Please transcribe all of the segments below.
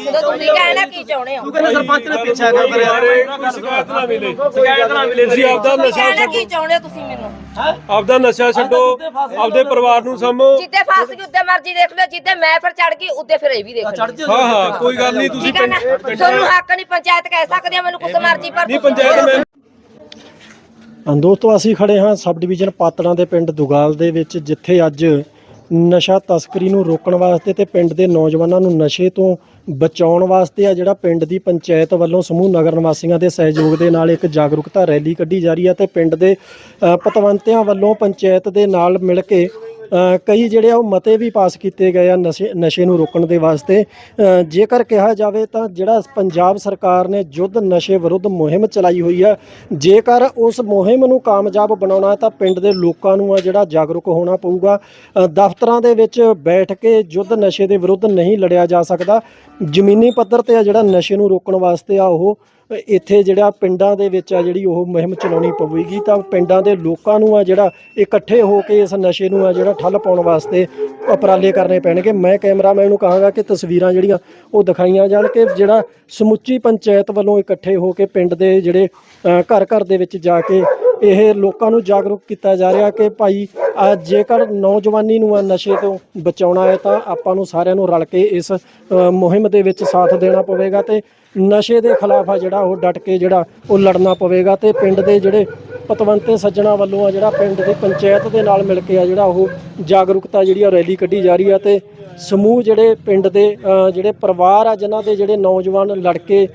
ਦੱਸ ਦਿਓ ਤੁਸੀਂ ਕਹਿਣਾ ਕੀ ਚਾਹੁੰਦੇ ਹੋ ਤੂੰ ਕਹਿੰਦਾ ਸਰਪੰਚ ਨੇ ਪਿੱਛਾ ਕਰ ਰਿਹਾ ਸ਼ਿਕਾਇਤ ਨਾ ਮਿਲੇ ਸ਼ਿਕਾਇਤ ਨਾ ਮਿਲੇ ਤੁਸੀਂ ਆਪਦਾ ਨਸ਼ਾ ਕਹਿਣਾ ਕੀ ਛੱਡੋ ਚਾਹੁੰਦੇ ਹੋ ਤੁਸੀਂ ਮੈਨੂੰ ਆਪਦਾ ਨਸ਼ਾ ਛੱਡੋ ਆਪਦੇ ਪਰਿਵਾਰ ਨੂੰ ਸੰਭੋ ਜਿੱਦੇ ਫਸ ਗਈ ਉੱਦੇ ਮਰਜ਼ੀ ਦੇਖ ਲਓ ਜਿੱਦੇ ਮੈਂ ਫਿਰ ਚੜ ਗਈ ਉੱਦੇ ਫਿਰ ਇਹ ਵੀ ਦੇਖ ਚੜ ਲਓ ਜਾ ਹਾਂ ਹਾਂ ਕੋਈ ਗੱਲ ਨਹੀਂ ਤੁਸੀਂ ਠੀਕ ਹੈ ਨਾ ਪਿੰਡ ਤੁਹਾਨੂੰ ਹੱਕ ਨਹੀਂ ਪੰਚਾਇਤ ਕਹਿ ਸਕਦੀ ਆ ਮੈਨੂੰ ਕੁਛ ਮਰਜ਼ੀ ਪਰ ਨਹੀਂ ਤੁਸੀਂ ਪੰਚਾਇਤ ਮੈਂ ਹਾਂ, ਦੋਸਤੋ ਅਸੀਂ ਖੜੇ ਹਾਂ ਸਬ ਡਿਵੀਜ਼ਨ ਪਾਤੜਾਂ ਦੇ ਪਿੰਡ ਦੁਗਾਲ ਦੇ ਵਿੱਚ ਜਿੱਥੇ ਅੱਜ ਨਸ਼ਾ ਤਸਕਰੀ ਨੂੰ ਰੋਕਣ ਵਾਸਤੇ ਤੇ ਪਿੰਡ ਦੇ ਨੌਜਵਾਨਾਂ ਨੂੰ ਨਸ਼ੇ ਤੋਂ ਬਚਾਉਣ ਵਾਸਤੇ ਆ ਜਿਹੜਾ ਪਿੰਡ ਦੀ ਪੰਚਾਇਤ ਵੱਲੋਂ ਸਮੂਹ ਨਗਰ ਨਿਵਾਸੀਆਂ ਦੇ ਸਹਿਯੋਗ ਦੇ ਨਾਲ ਇੱਕ ਜਾਗਰੂਕਤਾ ਰੈਲੀ ਕੱਢੀ ਜਾ ਰਹੀ ਹੈ ਤੇ ਪਿੰਡ ਦੇ ਪਤਵੰਤਿਆਂ ਵੱਲੋਂ ਪੰਚਾਇਤ ਦੇ ਨਾਲ ਮਿਲ ਕੇ ਕਈ ਜਿਹੜੇ ਆ ਉਹ ਮਤੇ ਵੀ ਪਾਸ ਕੀਤੇ ਗਏ ਆ ਨਸ਼ੇ ਨਸ਼ੇ ਨੂੰ ਰੋਕਣ ਦੇ ਵਾਸਤੇ। ਜੇਕਰ ਕਿਹਾ ਜਾਵੇ ਤਾਂ ਜਿਹੜਾ ਪੰਜਾਬ ਸਰਕਾਰ ਨੇ ਯੁੱਧ ਨਸ਼ੇ ਵਿਰੁੱਧ ਮੁਹਿੰਮ ਚਲਾਈ ਹੋਈ ਆ, ਜੇਕਰ ਉਸ ਮੁਹਿੰਮ ਨੂੰ ਕਾਮਯਾਬ ਬਣਾਉਣਾ ਤਾਂ ਪਿੰਡ ਦੇ ਲੋਕਾਂ ਨੂੰ ਆ ਜਿਹੜਾ ਜਾਗਰੂਕ ਹੋਣਾ ਪਊਗਾ। ਦਫ਼ਤਰਾਂ ਦੇ ਵਿੱਚ ਬੈਠ ਕੇ ਯੁੱਧ ਨਸ਼ੇ ਦੇ ਵਿਰੁੱਧ ਨਹੀਂ ਲੜਿਆ ਜਾ ਸਕਦਾ। ਜ਼ਮੀਨੀ ਪੱਧਰ ਤੇ ਆ ਜਿਹੜਾ ਨਸ਼ੇ ਨੂੰ ਰੋਕਣ ਵਾਸਤੇ ਆ ਉਹ ਇੱਥੇ ਜਿਹੜਾ ਪਿੰਡਾਂ ਦੇ ਵਿੱਚ ਆ ਜਿਹੜੀ ਉਹ ਮੁਹਿੰਮ ਚਲਾਉਣੀ ਪਵੇਗੀ ਤਾਂ ਪਿੰਡਾਂ ਦੇ ਲੋਕਾਂ ਨੂੰ ਆ ਜਿਹੜਾ ਇਕੱਠੇ ਹੋ ਕੇ ਇਸ ਨਸ਼ੇ ਨੂੰ ਆ ਜਿਹੜਾ ਠੱਲ ਪਾਉਣ ਵਾਸਤੇ ਉਪਰਾਲੇ ਕਰਨੇ ਪੈਣਗੇ। ਮੈਂ ਕੈਮਰਾਮੈਨ ਨੂੰ ਕਹਾਂਗਾ ਕਿ ਤਸਵੀਰਾਂ ਜਿਹੜੀਆਂ ਉਹ ਦਿਖਾਈਆਂ ਜਾਣ ਕਿ ਜਿਹੜਾ ਸਮੁੱਚੀ ਪੰਚਾਇਤ ਵੱਲੋਂ ਇਕੱਠੇ ਹੋ ਕੇ ਪਿੰਡ ਦੇ ਜਿਹੜੇ ਘਰ ਘਰ ਦੇ ਵਿੱਚ ਜਾ ਕੇ ਇਹ ਲੋਕਾਂ ਨੂੰ ਜਾਗਰੂਕ ਕੀਤਾ ਜਾ ਰਿਹਾ ਕਿ ਭਾਈ ਜੇਕਰ ਨੌਜਵਾਨੀ ਨੂੰ ਆ ਨਸ਼ੇ ਤੋਂ ਬਚਾਉਣਾ ਹੈ ਤਾਂ ਆਪਾਂ ਨੂੰ ਸਾਰਿਆਂ ਨੂੰ ਰਲ ਕੇ ਇਸ ਮੁਹਿੰਮ ਦੇ ਵਿੱਚ ਸਾਥ ਦੇਣਾ ਪਵੇਗਾ ਤੇ ਨਸ਼ੇ ਦੇ ਖਿਲਾਫ ਆ ਜਿਹੜਾ ਉਹ ਡਟ ਕੇ ਜਿਹੜਾ ਉਹ ਲੜਨਾ ਪਵੇਗਾ ਤੇ ਪਿੰਡ ਦੇ ਜਿਹੜੇ ਪਤਵੰਤੇ ਸੱਜਣਾ ਵੱਲੋਂ ਆ ਜਿਹੜਾ ਪਿੰਡ ਦੀ ਪੰਚਾਇਤ ਦੇ ਨਾਲ ਮਿਲ ਕੇ ਆ ਜਿਹੜਾ ਉਹ ਜਾਗਰੂਕਤਾ ਜਿਹੜੀ ਆ ਰੈਲੀ ਕੱਢੀ ਜਾ ਰਹੀ ਆ ਤੇ ਸਮੂਹ ਜਿਹੜੇ ਪਿੰਡ ਦੇ ਜਿਹੜੇ ਪਰਿਵਾਰ ਆ, ਜਿਨ੍ਹਾਂ ਦੇ ਜਿਹੜੇ ਨੌਜਵਾਨ ਲੜਕੇ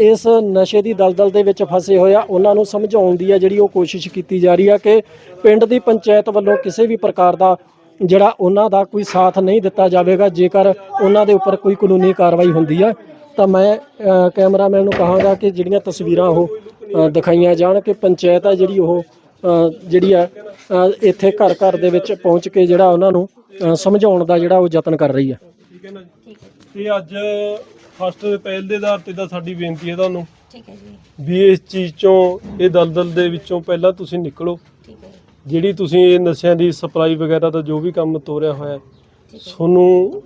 ਇਸ ਨਸ਼ੇ ਦੀ ਦਲਦਲ ਦੇ ਵਿੱਚ ਫਸੇ ਹੋਏ ਆ, ਉਹਨਾਂ ਨੂੰ ਸਮਝਾਉਣ ਦੀ ਆ ਜਿਹੜੀ ਉਹ ਕੋਸ਼ਿਸ਼ ਕੀਤੀ ਜਾ ਰਹੀ ਆ ਕਿ ਪਿੰਡ ਦੀ ਪੰਚਾਇਤ ਵੱਲੋਂ ਕਿਸੇ ਵੀ ਪ੍ਰਕਾਰ ਦਾ ਜਿਹੜਾ ਉਹਨਾਂ ਦਾ ਕੋਈ ਸਾਥ ਨਹੀਂ ਦਿੱਤਾ ਜਾਵੇਗਾ, ਜੇਕਰ ਉਹਨਾਂ ਦੇ ਉੱਪਰ ਕੋਈ ਕਾਨੂੰਨੀ ਕਾਰਵਾਈ ਹੁੰਦੀ ਆ। ਤਾਂ ਮੈਂ ਕੈਮਰਾਮੈਨ ਨੂੰ ਕਹਾਂਗਾ ਕਿ ਜਿਹੜੀਆਂ ਤਸਵੀਰਾਂ ਉਹ ਦਿਖਾਈਆਂ ਜਾਣ ਕਿ ਪੰਚਾਇਤ ਆ ਜਿਹੜੀ ਉਹ ਜਿਹੜੀ ਆ ਇੱਥੇ ਘਰ ਘਰ ਦੇ ਵਿੱਚ ਪਹੁੰਚ ਕੇ ਜਿਹੜਾ ਉਹਨਾਂ ਨੂੰ ਸਮਝਾਉਣ ਦਾ ਜਿਹੜਾ ਉਹ ਯਤਨ ਕਰ ਰਹੀ ਆ। ਠੀਕ ਹੈ ਨਾ ਤੇ ਅੱਜ ਫਸਟ ਪਹਿਲ ਦੇ ਆਧਾਰ ਤੇ ਤਾਂ ਸਾਡੀ ਬੇਨਤੀ ਹੈ ਤੁਹਾਨੂੰ ਠੀਕ ਹੈ ਜੀ। ਵੀ ਇਸ ਚੀਜ਼ ਚੋਂ ਇਹ ਦਲਦਲ ਦੇ ਵਿੱਚੋਂ ਪਹਿਲਾਂ ਤੁਸੀਂ ਨਿਕਲੋ। ਠੀਕ ਹੈ ਜਿਹੜੀ ਤੁਸੀਂ ਇਹ ਨਸ਼ਿਆਂ ਦੀ ਸਪਲਾਈ ਵਗੈਰਾ ਦਾ ਜੋ ਵੀ ਕੰਮ ਤੋਰਿਆ ਹੋਇਆ ਹੈ, ਤੁਹਾਨੂੰ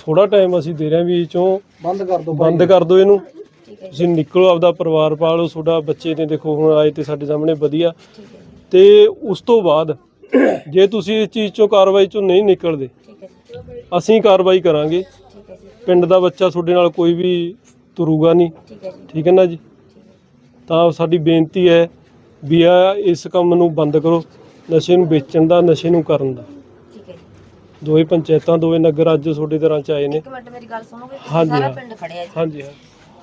ਥੋੜਾ ਟਾਈਮ ਅਸੀਂ ਦੇ ਰਹੇ ਹਾਂ ਵੀ ਇਹ ਚੋਂ ਬੰਦ ਕਰ ਦਿਓ ਬੰਦ ਕਰ ਦਿਓ ਇਹਨੂੰ। ਠੀਕ ਹੈ ਤੁਸੀਂ ਨਿਕਲੋ ਆਪਦਾ ਪਰਿਵਾਰ ਪਾਲੋ ਤੁਹਾਡਾ ਬੱਚੇ ਨੇ ਦੇਖੋ ਹੁਣ ਆਏ ਤੇ ਸਾਡੇ ਸਾਹਮਣੇ ਵਧੀਆ। ਠੀਕ ਹੈ ਤੇ ਉਸ ਤੋਂ ਬਾਅਦ ਜੇ ਤੁਸੀਂ ਇਸ ਚੀਜ਼ ਚੋਂ ਕਾਰਵਾਈ ਚੋਂ ਨਹੀਂ ਨਿਕਲਦੇ ਠੀਕ ਹੈ ਜੀ। ਅਸੀਂ ਕਾਰਵਾਈ ਕਰਾਂਗੇ। ਪਿੰਡ ਦਾ ਬੱਚਾ ਤੁਹਾਡੇ ਨਾਲ ਕੋਈ ਵੀ ਤੁਰੂਗਾ ਨਹੀਂ। ਠੀਕ ਹੈ ਜੀ। ਠੀਕ ਹੈ ਨਾ ਜੀ? ਤਾਂ ਸਾਡੀ ਬੇਨਤੀ ਹੈ ਵੀ ਆ ਇਸ ਕੰਮ ਨੂੰ ਬੰਦ ਕਰੋ ਨਸ਼ੇ ਨੂੰ ਵੇਚਣ ਦਾ ਨਸ਼ੇ ਨੂੰ ਕਰਨ ਦਾ। ਠੀਕ ਹੈ ਜੀ। ਦੋਵੇਂ ਪੰਚਾਇਤਾਂ ਦੋਵੇਂ ਨਗਰ ਅੱਜ ਤੁਹਾਡੇ ਤਰ੍ਹਾਂ ਚ ਆਏ ਨੇ। ਇੱਕ ਮਿੰਟ ਮੇਰੀ ਗੱਲ ਸੁਣੋਗੇ? ਹਾਂਜੀ, ਸਾਰਾ ਹਾਂ। ਪਿੰਡ ਖੜਿਆ ਜੀ। ਹਾਂਜੀ ਹਾਂ।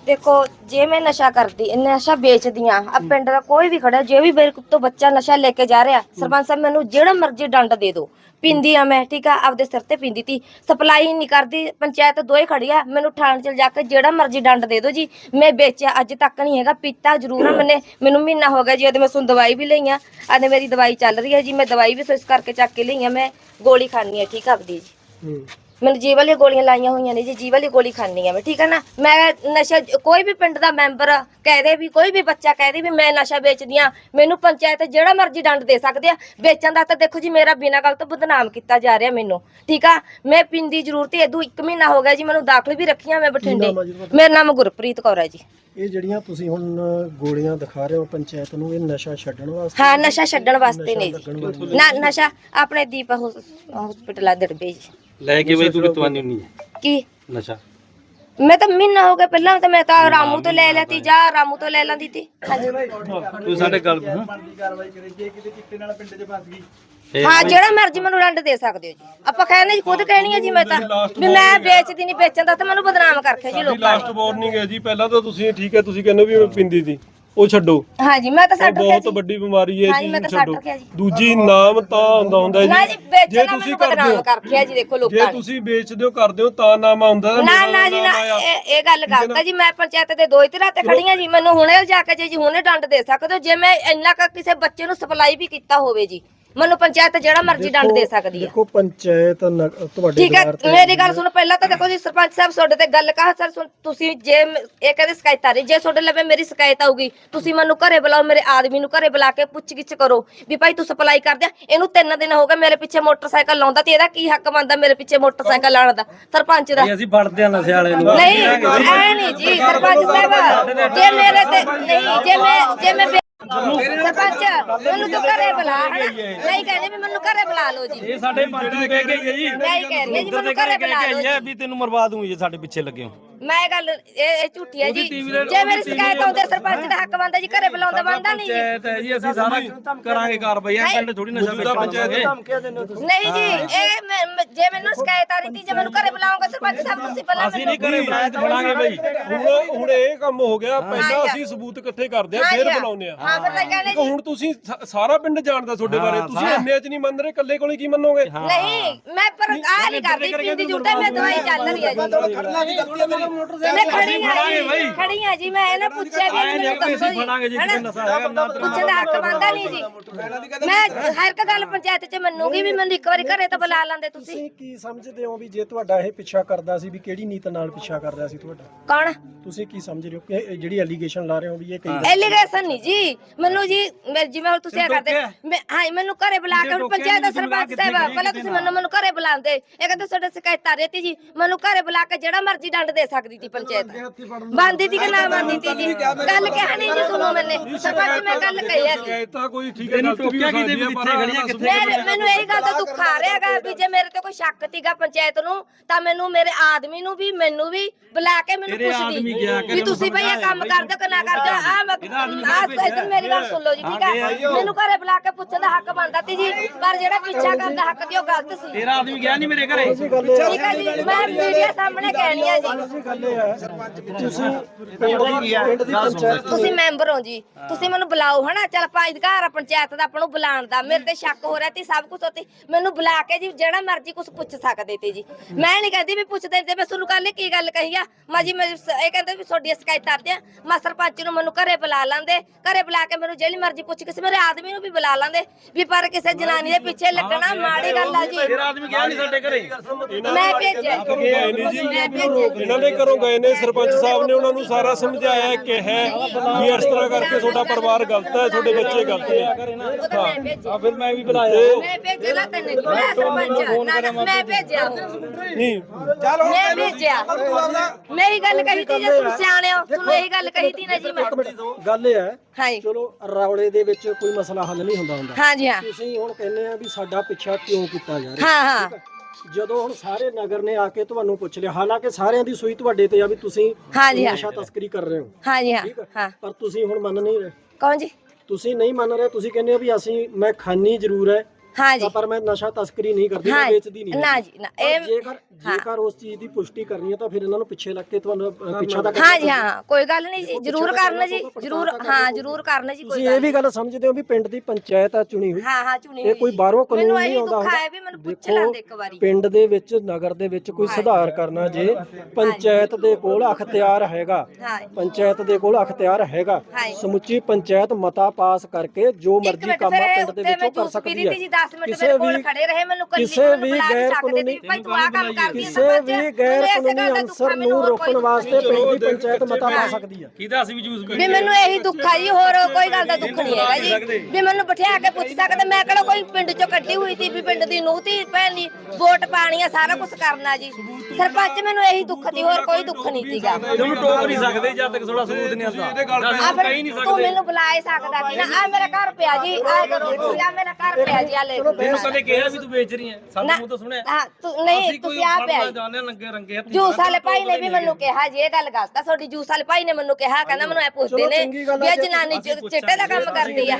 ਦੇਖੋ, ਜੇ ਮੈਂ ਨਸ਼ਾ ਕਰਦੀ, ਨਸ਼ਾ ਵੇਚਦੀ ਆ ਆ ਪਿੰਡ ਦਾ ਕੋਈ ਵੀ ਖੜਾ ਜੇ ਵੀ ਮੇਰੇ ਤੋਂ ਬੱਚਾ ਨਸ਼ਾ ਲੈ ਕੇ ਜਾ ਰਿਹਾ, ਸਰਪੰਚ ਸਾਹਿਬ, ਮੈਨੂੰ ਜਿਹੜਾ ਮਰਜ਼ੀ ਡੰਡ ਦੇ ਦਿਓ। ਪਿੰਦੀ ਆ ਮੈਂ, ਠੀਕ ਆ, ਆਪਦੇ ਸਿਰ ਤੇ ਪਿੰਦੀ ਤੀ। ਸਪਲਾਈ ਨਹੀਂ ਕਰਦੀ, ਪੰਚਾਇਤ ਦੋਏ ਖੜੀ ਆ, ਮੈਨੂੰ ਠਾਣ ਚ ਜਾ ਕੇ ਜਿਹੜਾ ਮਰਜ਼ੀ ਡੰਡ ਦੇ ਦਿਓ ਜੀ। ਮੈਂ ਵੇਚਿਆ, ਅੱਜ ਤੱਕ ਨਹੀਂ ਹੈਗਾ, ਪੀਤਾ ਜ਼ਰੂਰ ਆ ਮੈਨੇ, ਮੈਨੂੰ ਮਹੀਨਾ ਹੋ ਗਿਆ ਜੀ ਉਹਦੇ ਮੈਂ ਸੁਣ ਦਵਾਈ ਵੀ ਲਈ ਆ, ਅੱਜ ਮੇਰੀ ਦਵਾਈ ਚੱਲ ਰਹੀ ਹੈ ਜੀ, ਮੈਂ ਦਵਾਈ ਵੀ ਸੋ ਇਸ ਕਰਕੇ ਚੱਕ ਕੇ ਲਈ ਆ, ਮੈਂ ਗੋਲੀ ਖਾਣੀ ਹੈ, ਠੀਕ ਆ, ਆਪਦੀ ਜੀ। ਮੈਨੂੰ ਜੀ ਵਾਲੀ ਗੋਲੀਆਂ ਲਾਈਆਂ ਹੋਈਆਂ ਨੇ ਜੀ ਜੀ ਵਾਲੀ ਗੋਲੀ ਖਾਣੀ ਆ ਮੈਂ ਠੀਕ ਹੈ ਨਾ? ਮੈਂ ਨਸ਼ਾ ਕੋਈ ਵੀ ਪਿੰਡ ਦਾ ਮੈਂਬਰ ਕਹਿ ਦੇ ਵੀ ਕੋਈ ਵੀ ਬੱਚਾ ਕਹਿ ਦੇ ਵੀ ਮੈਂ ਨਸ਼ਾ ਵੇਚਦੀ ਆ ਮੈਨੂੰ ਪੰਚਾਇਤ ਜਿਹੜਾ ਮਰਜ਼ੀ ਡੰਡ ਦੇ ਸਕਦੇ ਆ ਵੇਚਣ ਦਾ ਤਾਂ ਦੇਖੋ ਜੀ ਮੇਰਾ ਬਿਨਾਂ ਗੱਲ ਤੋਂ ਬਦਨਾਮ ਕੀਤਾ ਜਾ ਰਿਹਾ ਮੈਨੂੰ ਠੀਕ ਆ? ਮੈਂ ਪਿੰਦੀ ਜ਼ਰੂਰਤ ਇਦੋਂ 1 ਮਹੀਨਾ ਹੋ ਗਿਆ ਜੀ ਮੈਨੂੰ ਦਾਖਲ ਵੀ ਰੱਖੀਆਂ ਮੈਂ ਬਠਿੰਡੇ? ਮੇਰਾ ਨਾਮ ਗੁਰਪ੍ਰੀਤ ਕੌਰ ਹੈ ਜੀ। ਇਹ ਜਿਹੜੀਆਂ ਤੁਸੀਂ ਹੁਣ ਗੋਲੀਆਂ ਦਿਖਾ ਰਹੇ ਹੋ ਪੰਚਾਇਤ ਨੂੰ ਇਹ ਨਸ਼ਾ ਛੱਡਣ ਵਾਸਤੇ ਹਾਂ ਨਸ਼ਾ ਛੱਡਣ ਵਾਸਤੇ ਨੇ ਲੱਗਣ ਜੀ। ਵਾਸਤੇ। ਨਾ ਨਸ਼ਾ ਆਪਣੇ ਦੀਪ ਹਸਪੀਟਲ ਆ ਦੜਬੇ ਜੀ। ਲੈ ਕੇ ਬਈ ਤੂੰ ਕਿਤਵਾਨੀ ਨਹੀਂ ਕੀ? ਨਸ਼ਾ। ਮੈਂ ਤਾਂ ਮਹੀਨਾ ਹੋ ਗਿਆ ਪਹਿਲਾਂ ਤਾਂ ਮੈਂ ਤਾਂ ਰਾਮੂ ਤੋਂ ਲੈ ਲੈਤੀ ਜਾਂ ਰਾਮੂ ਤੋਂ ਲੈ ਲੈਂਦੀ ਤੀ। ਹਾਂਜੀ। ਤੂੰ ਸਾਡੇ ਗੱਲ ਹਾਂ ਜਿਹੜਾ ਮਰਜ਼ੀ ਮੈਨੂੰ ਡੰਡ ਦੇ ਸਕਦੇ ਹੋ ਜੀ। ਆਪਾਂ ਕਹਿੰਦੇ ਜੀ ਖੁਦ ਕਹਿਣੀ ਹੈ ਜੀ ਮੈਂ ਤਾਂ ਵੀ ਮੈਂ ਵੇਚਦੀ ਨਹੀਂ ਵੇਚਣ ਦਾ ਤਾਂ ਮੈਨੂੰ ਬਦਨਾਮ ਕਰਕੇ ਜੀ ਲੋਕਾਂ ਲਾਸਟ ਵਾਰਨਿੰਗ ਹੈ ਜੀ। ਪਹਿਲਾਂ ਤਾਂ ਤੁਸੀਂ ਠੀਕ ਹੈ ਤੁਸੀਂ ਕਹਿੰਦੇ ਵੀ ਮੈਂ ਪਿੰਦੀ ਦੀ ਉਹ ਛੱਡੋ। ਹਾਂਜੀ ਮੈਂ ਤਾਂ ਛੱਡ ਗਿਆ ਬਹੁਤ ਵੱਡੀ ਬਿਮਾਰੀ ਹੈ ਹਾਂਜੀ, ਜੀ ਮੈਂ ਤਾਂ ਛੱਡੋ ਛੱਡ। ਗਿਆ ਜੀ। ਦੂਜੀ ਨਾਮ ਤਾਂ ਹੁੰਦਾ ਹੁੰਦਾ ਨਾ ਜੀ। ਜੀ ਵੇਚਣਾ ਮੈਨੂੰ ਬਦਨਾਮ ਕਰਕੇ ਆ ਜੀ ਦੇਖੋ ਜੇ ਲੋਕਾਂ ਨੇ। ਤੁਸੀਂ ਵੇਚਦੇ ਹੋ ਕਰਦੇ ਹੋ ਤਾਂ ਨਾਮ ਆਉਂਦਾ ਤਾਂ ਨਾ ਮੇਰਾ ਨਾ ਜੀ ਨਾ ਨਾਮ ਆਇਆ। ਇਹ ਇਹ ਗੱਲ ਹੈ ਜੀ ਮੈਂ ਪੰਚਾਇਤ ਦੇ ਦੋ ਹੀ ਤਰ੍ਹਾਂ ਤੇ ਖੜੀਆਂ ਜੀ ਮੈਨੂੰ ਹੁਣੇ ਜਾ ਕੇ ਜੀ ਹੁਣੇ ਡੰਡ ਦੇ ਸਕਦੇ ਹੋ ਜੇ ਮੈਂ ਇੰਨਾ ਕੁ ਕਿਸੇ ਬੱਚੇ ਨੂੰ ਸਪਲਾਈ ਵੀ ਕੀਤਾ ਹੋਵੇ ਜੀ। ਮੈਨੂੰ ਪੰਚਾਇਤ ਜਿਹੜਾ ਮਰਜ਼ੀ ਦੰਡ ਦੇ ਸਕਦੀ ਹੈ ਦੇਖੋ ਪੰਚਾਇਤ ਨ- ਤੁਹਾਡੇ ਠੀਕ ਹੈ ਤੇ ਮੇਰੀ ਗੱਲ ਸੁਣੋ ਪਹਿਲਾਂ ਤਾਂ ਦੇਖੋ ਜੀ ਸਰਪੰਚ ਸਾਹਿਬ ਤੁਹਾਡੇ ਤੇ ਗੱਲ ਕਹਾ ਸਰ ਸੁਣ- ਤੁਸੀਂ ਜੇ ਮ- ਇਹ ਕਹਿੰਦੇ ਸ਼ਿਕਾਇਤ ਆ ਰਹੀ ਜੇ ਤੁਹਾਡੇ ਲਵੇ ਮੇਰੀ ਸ਼ਿਕਾਇਤ ਆਊਗੀ ਤੁਸੀਂ ਮੈਨੂੰ ਘਰੇ ਬੁਲਾਓ ਮੇਰੇ ਆਦਮੀ ਨੂੰ ਘਰੇ ਬੁਲਾ ਕੇ ਪੁੱਛ ਗਿੱਛ ਕਰੋ ਵੀ ਭਾਈ ਤੂੰ ਸਪਲਾਈ ਕਰ ਦਿਆ ਇਹਨੂੰ ਤਿੰਨ ਦਿਨ ਹੋ ਗਏ ਮੇਰੇ ਪਿੱਛੇ ਮੋਟਰਸਾਈਕਲ ਲਾਉਂਦਾ ਤੇ ਇਹਦਾ ਕੀ ਹੱਕ ਬਣਦਾ ਮੇਰੇ ਪਿੱਛੇ ਮੋਟਰਸਾਈਕਲ ਲਾਉਣ ਦਾ? ਸਰਪੰਚ ਦਾ। ਅਸੀਂ ਫੜਦੇ ਆ ਨਸ਼ੇ ਵਾਲੇ ਨੂੰ। ਨਹੀਂ ਐ ਨਹੀਂ ਜੀ ਸਰਪੰਚ ਸਾਹਿਬ ਜੇ ਮੇਰੇ ਤੇ ਨਹੀਂ ਜੇ ਮੈਂ ਜੇ ਮੈਂ ਸਰਪੰਚ ਮੈਨੂੰ ਤੂੰ ਘਰੇ ਬੁਲਾ ਹਨਾ? ਨਹੀਂ ਕਹਿੰਦੇ ਵੀ ਮੈਨੂੰ ਘਰੇ ਬੁਲਾ ਲਓ ਜੀ। ਇਹ ਸਾਡੇ ਪੰਜ ਨੂੰ ਕਹਿ ਕੇ ਗਈ ਜੀ। ਨਹੀਂ ਕਹਿੰਦੇ ਜੀ ਮੈਨੂੰ ਘਰੇ ਬੁਲਾ ਲਓ ਜੀ। ਵੀ ਤੈਨੂੰ ਮਰਵਾ ਦੂੰਗੀ ਜੇ ਸਾਡੇ ਪਿੱਛੇ ਲੱਗੇ ਹੋ। ਮੈਂ ਗੱਲ ਇਹ ਇਹ ਝੂਠੀ ਹੈ ਜੀ। ਜੇ ਮੇਰੀ ਸ਼ਿਕਾਇਤ ਆਉਂਦੀ ਹੈ, ਸਰਪੰਚ ਦਾ ਹੱਕ ਬਣਦਾ ਜੀ ਘਰੇ ਬੁਲਾਉਂਦਾ ਬਣਦਾ ਨਹੀਂ। ਜੀ ਪੰਚਾਇਤ ਹੈ ਜੀ ਅਸੀਂ ਸਾਰਾ ਕਰਾਂਗੇ ਕਾਰਵਾਈ ਆ ਪਿੰਡ ਥੋੜੀ ਨਸ਼ਾ ਵੇਚਣਾ ਪੰਚਾਇਤ ਨਹੀਂ ਜੀ ਇਹ ਮੈਂ- ਮੈਂ- ਜੇ ਮੈਨੂੰ ਸ਼ਿਕਾਇਤ ਆ ਰਹੀ ਸੀ ਜੇ ਮੈਨੂੰ ਘਰੇ ਬੁਲਾਉਂਗਾ ਸਰਪੰਚ ਸਾਹਿਬ ਤੁਸੀਂ ਪਹਿਲਾਂ ਅਸੀਂ ਨਹੀਂ ਕਰੇ ਬਰਾਇਤ ਬਣਾਂਗੇ ਬਈ। ਹੁਣ ਹੁਣ ਇਹ ਕੰਮ ਹੋ ਗਿਆ ਪਹਿਲਾਂ। ਅਸੀਂ ਸਬੂਤ ਇਕੱਠੇ ਕਰਦੇ ਆ ਫਿਰ ਹਾਂ। ਬੁਲਾਉਂਦੇ ਆ। ਹਾਂ ਫਿਰ ਤਾਂ ਕਹਿੰਦੇ ਹੁਣ ਤੁਸੀਂ ਸ- ਸਾਰਾ ਪਿੰਡ ਜਾਣਦਾ ਤੁਹਾਡੇ ਬਾਰੇ। ਤੁਸੀਂ ਇੰਨੇ ਚ ਨਹੀਂ ਮੰਨ ਰਹੇ ਇਕੱਲੇ ਕੋਲੇ ਕੀ ਮੰਨੋਗੇ? ਨਹੀਂ ਮੈਂ ਪਰ ਆ ਨਹੀਂ ਕਰਦੀ ਪਿੰਦੀ ਜੁਟੇ ਮੈਂ ਦਵਾਈ ਚੱਲ ਰਹੀ ਹੈ ਜੀ। ਮੈਂ ਖੜੀ ਆ ਜੀ ਖੜੀ ਆ ਜੀ ਮੈਂ ਇਹਨਾਂ ਪੁੱਛਿਆ ਵੀ ਮੈਨੂੰ ਦੱਸੋ ਜੀ। ਫੜਾਂਗੇ ਜੀ ਹਨਾ? ਕਿਸੇ ਨਸ਼ਾ ਹੈਗਾ ਨਾ ਪੁੱਛਣ ਦਾ ਹੱਕ ਬਣਦਾ ਨਹੀਂ ਜੀ। ਮੈਂ ਹਰ ਇੱਕ ਗੱਲ ਪੰਚਾਇਤ 'ਚ ਮੰਨੂਗੀ ਵੀ ਮੈਨੂੰ ਇੱਕ ਵਾਰੀ ਘਰੇ ਤਾਂ ਬੁਲਾ ਲੈਂਦੇ ਤੁਸੀਂ। ਤੁਸੀਂ ਕੀ ਸਮਝਦੇ ਹੋ ਵੀ ਜੇ ਤੁਹਾਡਾ ਇਹ ਪਿੱਛਾ ਕਰਦਾ ਸੀ ਵੀ ਕਿਹੜੀ ਨੀਤ ਨਾਲ ਪਿੱਛਾ ਕਰਦਾ ਸੀ ਤੁਹਾਡਾ? ਕੌਣ? ਤੁਸੀਂ ਕੀ ਸਮਝ ਰਹੇ ਹੋ ਕਿ ਇਹ ਜਿਹੜੀ ਐਲੀਗੇਸ਼ਨ ਲਾ ਰਹੇ ਹੋ ਵੀ ਇਹ ਕਈ ਐਲੀਗੇਸ਼ਨ ਨਹੀਂ ਜੀ। ਮੈਨੂੰ ਜੀ ਮੈਂ ਜਿਵੇਂ ਹੁਣ ਤੁਸੀਂ ਇਹ ਕਰਦੇ ਮੈਂ ਹਾਂ ਮੈਨੂੰ ਘਰੇ ਬੁਲਾ ਕੇ ਹੁਣ ਪੰਚਾਇਤ ਦਾ ਸਰਪੰਚ ਸਾਹਿਬ ਪਹਿਲਾਂ ਤੁਸੀਂ ਮੈਨੂੰ ਮੈਨੂੰ ਘਰੇ ਬੁਲਾਉਂਦੇ। ਇਹ ਕਹਿੰਦੇ ਤੁਹਾਡੇ ਸ਼ਿਕਾਇਤ ਆ ਰਹੀ ਸੀ ਜੀ। ਮੈਨੂੰ ਘਰੇ ਬੁਲਾ ਕੇ ਜਿਹੜਾ ਮਰਜ਼ੀ ਦੰਡ ਦੇ ਸਕਦੀ ਸੀ ਪੰਚਾਇਤ। ਬੰਦੀ ਸੀ ਕਿ ਨਾ ਬੰਦੀ ਸੀ ਜੀ। ਗੱਲ ਕਹਿਣੀ ਜੀ ਸੁਣੋ ਮੈਨੇ। ਸਰਪੰਚ ਮੈਂ ਗੱਲ ਕਹੀ ਹੈ ਜੀ। ਇਹ ਤਾਂ ਕੋਈ ਠੀਕ ਹੈ ਵੀ ਟੋਕਿਆ ਕਿਤੇ ਵੀ ਕਿੱਥੇ ਖੜੀਆਂ ਕਿੱਥੇ ਮੈਂ ਮੈਨੂੰ ਇਹੀ ਗੱਲ ਦਾ ਦੁੱਖ ਆ ਰਿਹਾ ਹੈਗਾ ਵੀ ਜੇ ਮੇਰੇ ਤੇ ਕੋਈ ਸ਼ੱਕ ਤੀਗਾ ਪੰਚਾਇਤ ਨੂੰ ਤਾਂ ਮੈਨੂੰ ਮੇਰੇ ਆਦਮੀ ਨੂੰ ਵੀ ਮੈਨੂੰ ਵੀ ਬੁਲਾ ਕੇ ਮੈਨੂੰ ਤੇਰੇ ਵੀ ਤੁਸੀਂ ਭਈ ਇਹ ਕੰਮ ਕਰਦੇ ਹੋ ਕਿ ਨਾ ਕਰਦੇ ਹੋ? ਆ ਮੈਂ ਇਧਰ ਮੇਰੀ ਗੱਲ ਸੁਣ ਲਓ ਜੀ ਠੀਕ ਹੈ ਮੈਨੂੰ ਘਰੇ ਬੁਲਾ ਕੇ ਪੁੱਛਣ ਦਾ ਹੱਕ ਬਣਦਾ ਸੀ ਜੀ ਪਰ ਜਿਹੜਾ ਪਿੱਛਾ ਕਰਨ ਦਾ ਹੱਕ ਸੀ ਉਹ ਗਲਤ ਸੀ। ਤੇਰਾ ਆਦਮੀ ਗਿਆ ਨਹੀਂ ਮੇਰੇ ਘਰੇ। ਠੀਕ ਹੈ ਜੀ ਮੈਂ ਮੀਡੀਆ ਸਾਹਮਣੇ ਕਹਿਣੀ ਆ ਜੀ। ਤੁਸੀਂ ਪਿੰਡ ਦੀ ਪਿੰਡ ਦੀ ਪੰਚਾਇਤ ਤੁਸੀਂ ਮੈਂਬਰ ਹੋ ਜੀ ਤੁਸੀਂ ਮੈਨੂੰ ਬੁਲਾਓ ਹਨਾ। ਚਲ ਅਧਿਕਾਰ ਆ ਪੰਚਾਇਤ ਦਾ ਆਪਾਂ ਨੂੰ ਬੁਲਾਉਣ ਦਾ। ਮੇਰੇ ਤੇ ਸ਼ੱਕ ਹੋ ਰਿਹਾ ਸੀ ਸਭ ਕੁਝ ਹੋਤੀ ਮੈਨੂੰ ਬੁਲਾ ਕੇ ਜੀ ਜਿਹੜਾ ਮਰਜ਼ੀ ਕੁਝ ਪੁੱਛ ਸਕਦੇ ਤੇ ਜੀ। ਮੈਂ ਨਹੀਂ ਕਹਿੰਦੀ ਵੀ ਪੁੱਛਦੇ ਤੇ ਮੈਂ ਤੁਹਾਨੂੰ ਕੱਲ ਕੀ ਗੱਲ ਕਹੀ ਆ? ਮੈਂ ਜੀ ਮੈਂ ਇਹ ਕਹਿੰਦੇ ਵੀ ਤੁਹਾਡੀ ਸ਼ਿਕਾਇਤ ਕਰਦੇ ਆ ਮੈਂ ਸਰਪੰਚ ਨੂੰ ਮੈਨੂੰ ਘਰੇ ਬੁਲਾ ਲਾਂਦੇ ਘਰੇ ਬੁਲਾ ਕੇ ਮੈਨੂੰ ਜਿਹੜੀ ਮਰਜ਼ੀ ਪੁੱਛ ਕਿਸੇ ਮੇਰੇ ਆਦਮੀ ਨੂੰ ਵੀ ਬੁਲਾ ਲਾਂਦੇ ਵੀ ਪਰ ਕਿਸੇ ਜਨਾਨੀ ਦੇ ਪਿੱਛੇ ਲੱਗਣਾ ਮਾੜੀ ਗੱਲ ਆ ਜੀ। ਤੇਰਾ ਆਦਮੀ ਗਿਆ ਨਹੀਂ ਸਾਡੇ ਘਰੇ। ਮੈਂ ਭੇਜਿਆ। ਮੈਂ ਇਹਨਾਂ ਦੇ ਘਰੋਂ ਗਏ ਨੇ ਸਰਪੰਚ ਸਾਹਿਬ ਨੇ ਉਹਨਾਂ ਨੂੰ ਸਾਰਾ ਸਮਝਾਇਆ ਕਿ ਹੈ ਵੀ ਇਸ ਤਰ੍ਹਾਂ ਕਰਕੇ ਤੁਹਾਡਾ ਪਰਿਵਾਰ ਗਲਤ ਹੈ ਤੁਹਾਡੇ ਬੱਚੇ ਗਲਤ ਨੇ। ਭੇਜਿਆ। ਫਿਰ ਮੈਂ ਵੀ ਬੁਲਾਇਆ। ਮੈਂ ਭੇਜਿਆ ਤੈਨੂੰ ਮੈਂ ਸਰਪੰਚ। ਆ। ਮੈਂ ਭੇਜਿਆ। ਨਹੀਂ। ਮੈਂ ਭੇਜਿਆ। ਮੈਂ ਹੀ ਗੱਲ ਕਹੀ ਤੀ ਤੁਸੀਂ ਸਿਆਣੇ ਹੋ ਤੁਹਾਨੂੰ ਇਹੀ ਗੱਲ ਕਹੀ ਤੀ ਨਾ ਜੀ ਮੈਂ। ਗੱਲ ਇਹ ਹੈ ਹਾਂਜੀ। ਚਲੋ ਰੌਲੇ ਦੇ ਵਿੱਚ ਕੋਈ ਮਸਲਾ ਹੱਲ ਨਹੀਂ ਹੁੰਦਾ ਹੁੰਦਾ। ਹਾਂਜੀ ਹਾਂ। ਤੁਸੀਂ ਹੁਣ ਕਹਿੰਦੇ ਆ ਵੀ ਸਾਡਾ ਪਿੱਛਾ ਕਿਉਂ ਕੀਤਾ ਜਾ ਰਿਹਾ? ਹਾਂ ਹਾਂ? ਜਦੋਂ ਹੁਣ ਸਾਰੇ ਨਗਰ ਨੇ ਆ ਕੇ ਤੁਹਾਨੂੰ ਪੁੱਛ ਲਿਆ ਹਾਲਾਂਕਿ ਸਾਰਿਆਂ ਦੀ ਸੂਈ ਤੁਹਾਡੇ ਤੇ ਆ ਵੀ ਤੁਸੀਂ ਹਾਂਜੀ ਹਾਂ। ਨਸ਼ਾ ਤਸਕਰੀ ਕਰ ਰਹੇ ਹੋ। ਹਾਂਜੀ ਹਾਂ ਠੀਕ ਹੈ? ਹਾਂ। ਪਰ ਤੁਸੀਂ ਹੁਣ ਮੰਨ ਨਹੀਂ ਰਹੇ। ਕੌਣ ਜੀ? ਤੁਸੀਂ ਨਹੀਂ ਮੰਨ ਰਹੇ ਤੁਸੀਂ ਕਹਿੰਦੇ ਹੋ ਵੀ ਅਸੀਂ ਮੈਂ ਖਾਨੀ ਜ਼ਰੂਰ ਹੈ ਹਾਂਜੀ ਪਰ ਮੈਂ ਨਸ਼ਾ ਤਸਕਰੀ ਨਹੀਂ ਕਰਦੀ ਮੈਂ ਹਾਂ ਵੇਚਦੀ ਨਹੀਂ ਨਾ ਹੈਗੀ। ਜੀ ਨਾ ਪਰ ਇਹ ਜੇਕਰ ਜੇਕਰ ਉਸ ਚੀਜ਼ ਦੀ ਪੁਸ਼ਟੀ ਕਰਨੀ ਹੈ ਤਾਂ ਫਿਰ ਇਹਨਾਂ ਨੂੰ ਪਿੱਛੇ ਲੱਗ ਕੇ ਤੁਹਾਨੂੰ ਅ, ਪਿੱਛਾ ਤਾਂ ਹਾਂਜੀ ਹਾਂ ਕੋਈ ਗੱਲ ਨਹੀਂ ਜੀ ਜ਼ਰੂਰ ਕਰਨਾ ਜੀ ਜ਼ਰੂਰ ਹਾਂ ਜ਼ਰੂਰ ਕਰਨਾ ਜੀ ਕੋਈ ਤੁਸੀਂ ਇਹ ਵੀ ਗੱਲ ਸਮਝਦੇ ਹੋ ਵੀ ਪਿੰਡ ਦੀ ਪੰਚਾਇਤ ਆ ਚੁਣੀ ਹੋਈ। ਹਾਂ ਹਾਂ ਚੁਣੀ ਇਹ ਹੋਈ ਕੋਈ ਜੀ। ਬਾਹਰੋਂ ਕਾਨੂੰਨ ਮੈਨੂੰ ਨਹੀਂ ਇਹੀ ਆਉਂਦਾ ਦੁੱਖ ਹੁੰਦਾ। ਆਇਆ ਵੀ ਮੈਨੂੰ ਪੁੱਛ ਦੇਖੋ, ਲੈਂਦੇ ਇੱਕ ਵਾਰੀ। ਪਿੰਡ ਦੇ ਵਿੱਚ ਨਗਰ ਦੇ ਵਿੱਚ ਕੋਈ ਸੁਧਾਰ ਕਰਨਾ ਜੇ ਪੰਚਾਇਤ ਦੇ ਕੋਲ ਅਖਤਿਆਰ ਹੈਗਾ। ਹਾਂ ਪੰਚਾਇਤ ਦੇ ਕੋਲ ਅਖਤਿਆਰ ਹੈਗਾ। ਹਾਂ। ਸਮੁੱਚੀ ਪੰਚਾਇਤ ਮਤਾ ਪਾਸ ਕਰਕੇ ਜੋ ਇੱਕ ਮਰਜ਼ੀ ਮਿੰਟ ਕੰਮ ਆ ਫਿਰ ਪਿੰਡ ਦੇ ਉੱਤੇ ਵਿੱਚ ਮੈਂ ਉਹ ਕਰ ਸਕਦੀ ਪੀਰੀ ਹੈ। ਤੀ ਜੀ 10 ਮਿੰਟ ਮੇਰੇ ਕੋਲ ਖੜੇ ਰਹੇ ਮੈਨੂੰ ਕੱਲੀ ਕਿਸੇ ਵੀ ਗੈਰ ਕਾਨੂੰਨੀ ਭਾਈ ਤੂੰ ਆ ਕੰਮ ਕਰਦੀ ਹੈ ਕਿਸੇ ਵੀ ਗੈਰ ਕਾਨੂੰਨੀ ਅਨਸਰ ਨੂੰ ਰੋਕਣ ਵਾਸਤੇ ਪਿੰਡ ਦੀ ਪੰਚਾਇਤ ਮਤਾ ਪਾ ਸਕਦੀ ਹੈ ਕਿਹਦਾ ਅਸੀਂ ਵੀ ਜੂਸ ਵੀ ਮੈਨੂੰ ਇਹੀ ਦੁੱਖ ਆ ਜੀ ਹੋਰ ਕੋਈ ਗੱਲ ਦਾ ਦੁੱਖ ਨਹੀਂ ਹੈਗਾ ਜੀ। ਵੀ ਮੈਨੂੰ ਬਿਠਾ ਕੇ ਪੁੱਛ ਸਕਦੇ ਮੈਂ ਕਿਹੜਾ ਕੋਈ ਪਿੰਡ ਚੋਂ ਕੱਢੀ ਹੋਈ ਸੀ ਵੀ ਪਿੰਡ ਦੀ ਨੂੰਹ ਧੀ ਭੈਣ ਦੀ ਵੋਟ ਪਾਣੀ ਆ ਸਾਰਾ ਕੁਝ ਕਰਨਾ ਜੀ। ਸਰਪੰਚ ਮੈਨੂੰ ਇਹੀ ਦੁੱਖ ਦੀ ਹੋਰ ਕੋਈ ਦੁੱਖ ਨਹੀਂ ਸੀਗਾ। ਤੁਹਾਨੂੰ ਟੋਕ ਨਹੀਂ ਸਕਦੇ ਜਦ ਤੱਕ ਥੋੜਾ ਸਬੂਤ ਨਹੀਂ ਆਉਂਦਾ ਆ ਫਿਰ ਕਹੀ ਨਹੀਂ ਤੂੰ ਸਕਦੇ। ਮੈਨੂੰ ਬੁਲਾ ਹੀ ਸਕਦਾ ਸੀ ਨਾ। ਆ ਮੇਰਾ ਘਰ ਪਿਆ ਜੀ ਆ ਕਰੋ। ਤੁਸੀਂ ਆ ਮੇਰਾ ਘਰ ਪਿਆ ਜੀ ਆ ਲੈ ਤੈਨੂੰ ਕਦੇ ਕਿਹਾ ਵੀ ਤੂੰ ਵੇਚ ਰਹੀ ਹੈ। ਸਾਡੇ ਮੂੰਹ ਤੋਂ ਸੁਣਿਆ। ਹਾਂ ਤੂੰ ਨਹੀਂ ਤੁਸੀਂ ਆ ਰੰਗੇ ਰੰਗੇ ਹੱਥੀਂ ਜੂਸ ਵਾਲੇ ਭਾਈ ਨੇ ਵੀ ਮੈਨੂੰ ਕਿਹਾ ਜੀ ਇਹ ਗੱਲ ਗਲਤ ਆ ਤੁਹਾਡੀ ਜੂਸ ਵਾਲੇ ਭਾਈ ਨੇ ਮੈਨੂੰ ਕਿਹਾ ਕਹਿੰਦਾ ਮੈਨੂੰ ਐ ਪੁੱਛਦੇ ਨੇ ਵੀ ਆ ਇਹ ਜਨਾਨੀ ਚਿੱਟੇ ਦਾ ਕੰਮ ਕਰਦੀ ਆ।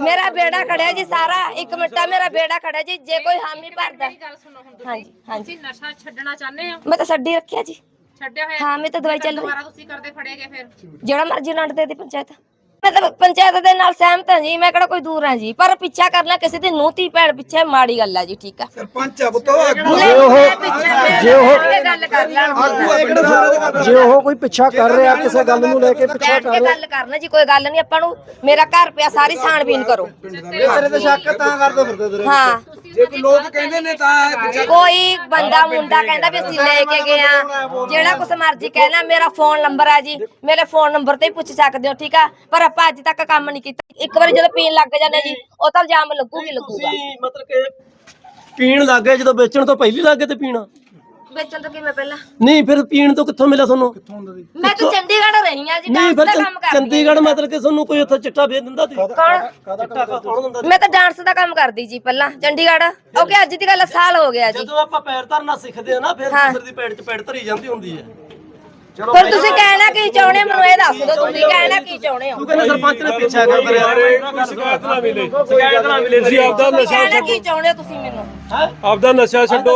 ਮੇਰਾ ਬੇੜਾ ਖੜਿਆ ਜੀ ਸਾਰਾ ਇੱਕ ਮਿੰਟਾ ਮੇਰਾ ਬੇੜਾ ਖੜਿਆ ਜੀ ਜੇ ਕੋਈ ਹਾਮੀ ਭਰਦਾ। ਮੇਰੀ ਗੱਲ ਸੁਣੋ ਹੁਣ ਤੁਸੀਂ। ਹਾਂਜੀ ਹਾਂਜੀ। ਨਸ਼ਾ ਛੱਡਣਾ ਚਾਹੁੰਦੇ ਹੋ? ਮੈਂ ਤਾਂ ਛੱਡੀ ਰੱਖਿਆ ਜੀ। ਛੱਡਿਆ ਹੋਇਆ? ਹਾਂ ਮੈਂ ਤਾਂ ਦਵਾਈ ਚੱਲ ਰਹੀ। ਦੁਬਾਰਾ ਤੁਸੀਂ ਕਰਦੇ ਫੜੇ ਗਏ ਫਿਰ? ਜਿਹੜਾ ਮਰਜ਼ੀ ਨੰਡ ਦੇ ਦੀ ਪੰਚਾਇਤ। ਮੈਂ ਤਾਂ ਪੰਚਾਇਤ ਦੇ ਨਾਲ ਸਹਿਮਤ ਹਾਂ ਜੀ ਮੈਂ ਕਿਹੜਾ ਕੋਈ ਦੂਰ ਹਾਂ ਜੀ ਪਰ ਪਿੱਛਾ ਕਰਨਾ ਕਿਸੇ ਦੀ ਨੂੰਹ ਧੀ ਭੈਣ ਪਿੱਛੇ ਮਾੜੀ ਗੱਲ ਆ ਜੀ ਠੀਕ ਆ। ਸਰਪੰਚ ਆ ਬਤੋ ਜੇ ਉਹ ਜੇ ਉਹ ਗੱਲ ਕਰ ਲੈਣ ਜੇ ਉਹ ਕੋਈ ਪਿੱਛਾ ਕਰ ਰਿਹਾ ਕਿਸੇ ਗੱਲ ਨੂੰ ਲੈ ਕੇ ਪਿੱਛਾ ਬੈਠ ਕਰ ਰਿਹਾ। ਗੱਲ ਕਰਨਾ ਜੀ ਕੋਈ ਗੱਲ ਨਹੀਂ ਆਪਾਂ ਨੂੰ ਮੇਰਾ ਘਰ ਪਿਆ ਸਾਰੀ ਛਾਣਬੀਨ ਕਰੋ। ਤੇਰੇ ਤੇ ਸ਼ੱਕ ਤਾਂ ਕਰ ਦੋ ਫਿਰ ਤੇਰੇ ਹਾਂ। ਜੇ ਕੋਈ ਲੋਕ ਕਹਿੰਦੇ ਨੇ ਤਾਂ ਪਿੱਛੇ ਕੋਈ ਬੰਦਾ ਮੁੰਡਾ ਕਹਿੰਦਾ ਵੀ ਅਸੀਂ ਲੈ ਕੇ ਗਏ ਆ। ਜਿਹੜਾ ਕੁਛ ਮਰਜ਼ੀ ਕਹਿਣਾ ਮੇਰਾ ਫੋਨ ਨੰਬਰ ਆ ਜੀ ਮੇਰੇ ਫੋਨ ਨੰਬਰ ਤੇ ਹੀ ਪੁੱਛ ਸਕਦੇ ਹੋ ਠੀਕ ਆ? ਪਰ ਆਪਾਂ ਅੱਜ ਤੱਕ ਕੰਮ ਨਹੀਂ ਕੀਤਾ। ਇੱਕ ਵਾਰੀ ਜਦੋਂ ਪੀਣ ਲੱਗ ਜਾਂਦੇ ਜੀ ਉਹ ਤਾਂ ਇਲਜ਼ਾਮ ਲੱਗੂਗੀ ਲੱਗੂਗਾ। ਤੁਸੀਂ ਮਤਲਬ ਕਿ ਪੀਣ ਲੱਗੇ ਜਦੋਂ ਵੇਚਣ ਤੋਂ ਪਹਿਲੀ ਲੱਗੇ ਤੇ ਪੀਣਾ? ਵੇਚਣ ਤੋਂ ਕਿਵੇਂ ਪਹਿਲਾਂ? ਨਹੀਂ ਫਿਰ ਪੀਣ ਤੋਂ ਕਿੱਥੋਂ ਮਿਲਿਆ ਤੁਹਾਨੂੰ? ਮੈਂ ਤਾਂ ਚੰਡੀਗੜ੍ਹ ਰਹੀ ਆ ਜੀ ਨਹੀਂ ਡਾਂਸ ਫਿਰ ਦਾ ਕੰਮ ਕਰਦੀ ਚੰਡੀਗੜ੍ਹ ਮਤਲਬ ਕਿ ਤੁਹਾਨੂੰ ਕੋਈ ਉੱਥੇ ਚਿੱਟਾ ਵੇਚ ਦਿੰਦਾ ਸੀ? ਕੌਣ? ਚਿੱਟਾ ਕੌਣ ਦਿੰਦਾ ਸੀ? ਮੈਂ ਤਾਂ ਡਾਂਸ ਦਾ ਕੰਮ ਕਰਦੀ ਜੀ ਪਹਿਲਾਂ ਚੰਡੀਗੜ੍ਹ। ਓਕੇ ਅੱਜ ਦੀ ਗੱਲ ਸਾਲ ਹੋ ਗਿਆ ਜੀ। ਜਦੋਂ ਆਪਾਂ ਪੈਰ ਧਰਨਾ ਸਿੱਖਦੇ ਆ ਨਾ ਫਿਰ ਹਾਂ। ਦੂਸਰੇ ਦੀ ਪੈਰ 'ਚ ਪੈਰ ਧਰੀ ਜਾਂਦੀ ਹੁੰਦੀ ਹੈ। ਫਿਰ ਤੁਸੀਂ ਕਹਿਣਾ ਕੀ ਚਾਹੁੰਦੇ ਹੋ? ਮੈਨੂੰ ਇਹ ਦੱਸ ਦਿਓ ਤੁਸੀਂ ਕਹਿਣਾ ਕੀ ਚਾਹੁੰਦੇ ਹੋ? ਤੂੰ ਕਹਿੰਦਾ ਸਰਪੰਚ ਨੇ ਪਿੱਛਾ ਕਿਉਂ ਕਰਿਆ। ਸ਼ਿਕਾਇਤ ਨਾ ਮਿਲੇ। ਸ਼ਿਕਾਇਤ ਨਾ ਮਿਲੇ। ਤੁਸੀਂ ਆਪਦਾ ਨਸ਼ਾ ਕਹਿਣਾ ਕੀ ਚਾਹੁੰਦੇ ਹੋ ਤੁਸੀਂ ਮੈਨੂੰ? ਆਪਦਾ ਨਸ਼ਾ ਛੱਡੋ।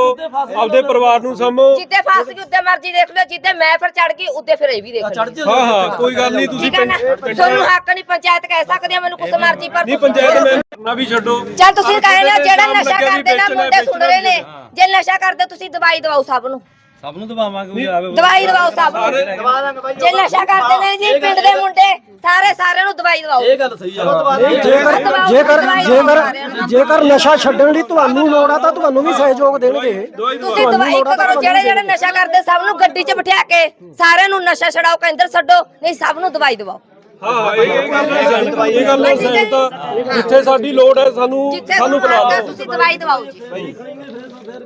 ਆਪਦੇ ਪਰਿਵਾਰ ਨੂੰ ਸੰਭੋ। ਜਿੱਦੇ ਫਸ ਗਈ ਉੱਤੇ ਮਰਜ਼ੀ ਦੇਖ ਲਓ। ਜਿੱਦੇ ਮੈਂ ਫਿਰ ਚੜ ਗਈ ਉੱਤੇ ਫਿਰ ਇਹ ਵੀ ਦੇਖ ਲਓ। ਹਾਂ ਹਾਂ ਕੋਈ ਗੱਲ ਨਹੀਂ ਤੁਸੀਂ ਤੁਹਾਨੂੰ ਹੱਕ ਨਹੀਂ ਪੰਚਾਇਤ ਕਹਿ ਸਕਦੀ ਆ ਮੈਨੂੰ ਕੁਛ ਮਰਜ਼ੀ ਪਰ ਨਹੀਂ ਪੰਚਾਇਤ ਮੈਂ ਨਾ ਵੀ ਛੱਡੋ। ਚੱਲ ਤੁਸੀਂ ਕਹਿੰਦੇ ਜਿਹੜਾ ਨਸ਼ਾ ਕਰਦੇ ਨਾ ਮੁੰਡੇ ਸੁਣ ਰਹੇ ਨੇ। ਜੇ ਨਸ਼ਾ ਕਰਦੇ ਤੁਸੀਂ ਦਵਾਈ ਦਵਾਓ ਸਭ ਨੂੰ। ਸਭ ਨੂੰ ਦਬਾਵਾਂਗੇ ਕੋਈ ਆਵੇ ਦਵਾਈ ਦਵਾਓ ਸਭ ਨੂੰ। ਜੇ। ਨਸ਼ਾ ਕਰਦੇ ਨੇ ਜੀ ਪਿੰਡ ਦੇ ਮੁੰਡੇ ਸਾਰੇ ਸਾਰਿਆਂ ਨੂੰ ਦਵਾਈ ਦਵਾਓ। ਇਹ ਗੱਲ ਸਹੀ ਆ। ਜੇਕਰ ਜੇਕਰ ਜੇਕਰ ਜੇਕਰ ਨਸ਼ਾ ਛੱਡਣ ਦੀ ਤੁਹਾਨੂੰ ਲੋੜ ਆ ਤਾਂ ਤੁਹਾਨੂੰ ਵੀ ਸਹਿਯੋਗ ਦੇਣਗੇ। ਤੁਸੀਂ ਦਵਾਈ ਕਰੋ ਜਿਹੜੇ ਜਿਹੜੇ ਨਸ਼ਾ ਕਰਦੇ ਸਭ ਨੂੰ ਗੱਡੀ 'ਚ ਬਿਠਾ ਕੇ ਸਾਰਿਆਂ ਨੂੰ ਨਸ਼ਾ ਛਡਾਓ ਕੇਂਦਰ ਛੱਡੋ ਨਹੀਂ ਸਭ ਨੂੰ ਦਵਾਈ ਦਵਾਓ। ਹਾਂ ਇਹ ਇਹ ਗੱਲ ਹੈ ਸਹਿਮਤ ਇਹ ਗੱਲ ਹੈ ਸਹਿਮਤ ਆ। ਜਿੱਥੇ ਸਾਡੀ ਲੋੜ ਹੈ ਸਾਨੂੰ ਸਾਨੂੰ ਬੁਲਾ ਲਓ। ਤੁਸੀਂ ਦਵਾਈ ਦਵਾਓ ਜੀ।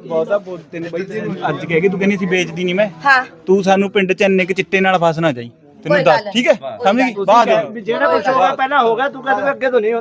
ਬਹੁਤਾ ਬੋਲਤੇ ਨੇ ਬਈ ਤੈਨੂੰ ਅੱਜ ਕਹਿ ਕੇ ਤੂੰ ਕਹਿੰਦੀ ਸੀ ਵੇਚਦੀ ਨਹੀਂ ਮੈਂ। ਹਾਂ। ਤੂੰ ਸਾਨੂੰ ਪਿੰਡ ਚ ਇੰਨੇ ਕਿ ਚਿੱਟੇ ਨਾਲ ਫਸ ਨਾ ਜਾਈ। ਤੈਨੂੰ ਦੱਸ ਠੀਕ ਹੈ? ਸਮਝ ਗਈ? ਬਾਅਦ ਜਿਹੜਾ ਕੁਝ ਹੋ ਗਿਆ ਪਹਿਲਾਂ ਹੋ ਗਿਆ ਤੂੰ ਕਹਿੰਦੇ ਅੱਗੇ ਤੋਂ ਨਹੀਂ